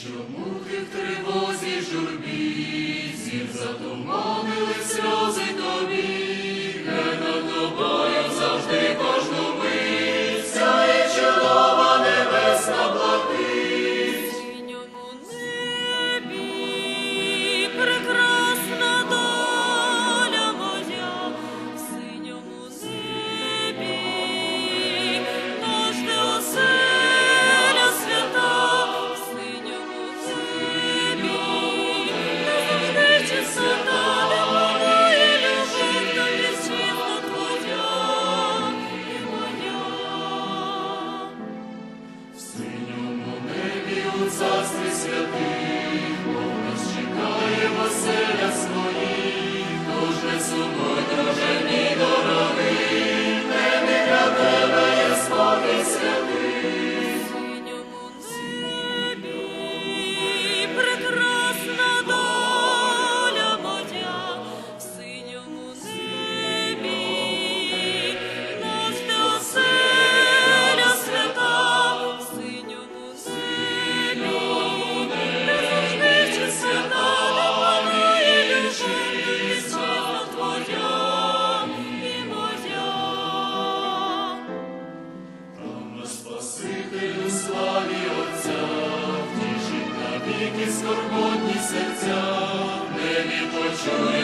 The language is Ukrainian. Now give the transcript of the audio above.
Що ти в тривозі журбі, зір затуманили сльози. у царстві святих, бо нас чекає Василя свого. тільки скорботні серця, небі почує.